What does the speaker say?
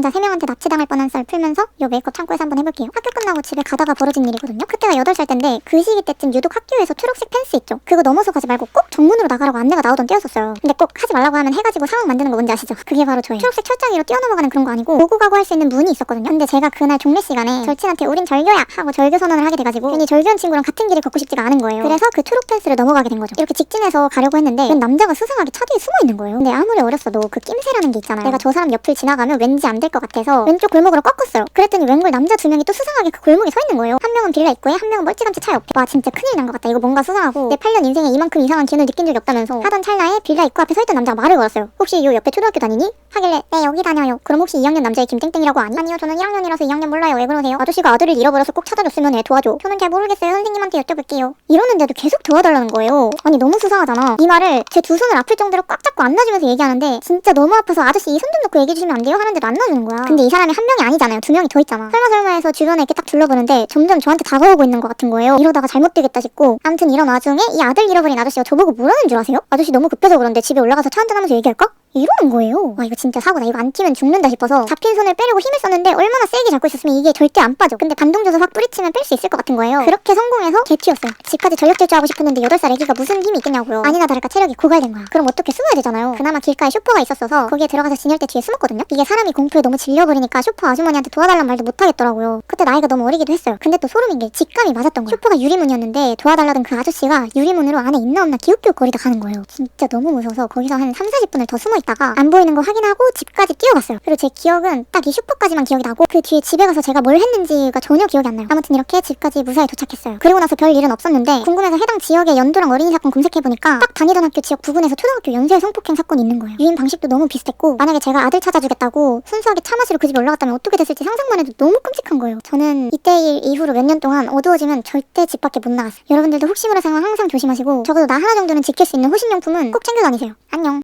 남자 3명한테 납치당할 뻔한 썰 풀면서 요 메이크업 창고에서 한번 해볼게요. 학교 끝나고 집에 가다가 벌어진 일이거든요. 그때가 8살 때인데 그 시기 때쯤 유독 학교에서 초록색 펜스 있죠. 그거 넘어서 가지 말고 꼭 정문으로 나가라고 안내가 나오던 때였었어요. 근데 꼭 하지 말라고 하면 해가지고 상황 만드는 거 뭔지 아시죠? 그게 바로 저예요. 초록색 철장 위로 뛰어넘어가는 그런 거 아니고 오고 가고 할 수 있는 문이 있었거든요. 근데 제가 그날 종례 시간에 절친한테 우린 절교야 하고 절교 선언을 하게 돼가지고 괜히 절교한 친구랑 같은 길을 걷고 싶지가 않은 거예요. 그래서 그 초록 펜스를 넘어가게 된 거죠. 이렇게 직진해서 가려고 했는데 웬 남자가 수상하게 차 뒤에 숨어 있는 거예요. 근데 아무리 어렸어도 그 낌새라는 게 있잖아요. 내가 저 사람 옆을 지나가면 왠지 안 될것 같아서 왼쪽 골목으로 꺾었어요. 그랬더니 웬걸 남자 두 명이 또 수상하게 그 골목에 서 있는 거예요. 한 명은 빌라 입구에 한 명은 멀찌감치 차 옆에. 와 진짜 큰일 난 것 같다. 이거 뭔가 수상하고 내 8년 인생에 이만큼 이상한 기운을 느낀 적이 없다면서 하던 찰나에 빌라 입구 앞에 서 있던 남자가 말을 걸었어요. 혹시 요 옆에 초등학교 다니니? 하길래 네 여기 다녀요. 그럼 혹시 2학년 남자의 김땡땡이라고 아니? 아니요 저는 1학년이라서 2학년 몰라요. 왜 그러세요? 아저씨가 아들을 잃어버려서 꼭 찾아줬으면 해 도와줘. 저는 잘 모르겠어요. 선생님한테 여쭤볼게요. 이러는데도 계속 도와달라는 거예요. 아니 너무 수상하잖아. 이 말을 제 두 손을 아플 정도로 꽉 잡고 안놔주면서 얘기하는데 진짜 너무 아파서 아저씨 이 손 좀 놓고 얘기해 주시면 안 돼요? 하는데도 안 놔주는 거야. 근데 이 사람이 한 명이 아니잖아요. 두 명이 더 있잖아. 설마 설마 해서 주변에 이렇게 딱 둘러보는데 점점 저한테 다가오고 있는 것 같은 거예요. 이러다가 잘못 되겠다 싶고 아무튼 이런 와중에 이 아들 잃어버린 아저씨가 저보고 뭐라는 줄 아세요? 아저씨 너무 급해서 그런데 집에 올라가서 차 한잔 하면서 얘기할까? 이러는 거예요. 와 이거 진짜 사고다. 이거 안 튀면 죽는다 싶어서 잡힌 손을 빼려고 힘을 썼는데 얼마나 세게 잡고 있었으면 이게 절대 안 빠져. 근데 반동 줘서 확 뿌리치면 뺄 수 있을 것 같은 거예요. 그렇게 성공해서 개튀었어요. 집까지 전력 질주하고 싶었는데 8살 애기가 무슨 힘이 있겠냐고요. 아니나 다를까 체력이 고갈된 거야. 그럼 어떻게 숨어야 되잖아요. 그나마 길가에 슈퍼가 있었어서 거기에 들어가서 진열대 뒤에 숨었거든요. 이게 사람이 공포에 너무 질려버리니까 슈퍼 아주머니한테 도와달란 말도 못 하겠더라고요. 그때 나이가 너무 어리기도 했어요. 근데 또 소름인 게 직감이 맞았던 거야. 슈퍼가 유리문이었는데 도와달라던 그 아저씨가 유리문으로 안에 있나 없나 기웃기웃 거리다 가는 거예요. 진짜 너무 무서워서 거기서 한 3, 40분을 더 숨어 있다가 안 보이는 거 확인하고 집까지 뛰어갔어요. 그리고 제 기억은 딱 이 슈퍼까지만 기억이 나고 그 뒤에 집에 가서 제가 뭘 했는지가 전혀 기억이 안 나요. 아무튼 이렇게 집까지 무사히 도착했어요. 그리고 나서 별 일은 없었는데 궁금해서 해당 지역의 연도랑 어린이 사건 검색해보니까 딱 다니던 학교 지역 부근에서 초등학교 연쇄 성폭행 사건이 있는 거예요. 유인 방식도 너무 비슷했고 만약에 제가 아들 찾아주겠다고 순수하게 차 마시러 그 집에 올라갔다면 어떻게 됐을지 상상만 해도 너무 끔찍한 거예요. 저는 이때 일 이후로 몇 년 동안 어두워지면 절대 집 밖에 못 나갔어요. 여러분들도 혹시 모를 상황 항상 조심하시고 적어도 나 하나 정도는 지킬 수 있는 호신용품은 꼭 챙겨 다니세요. 안녕.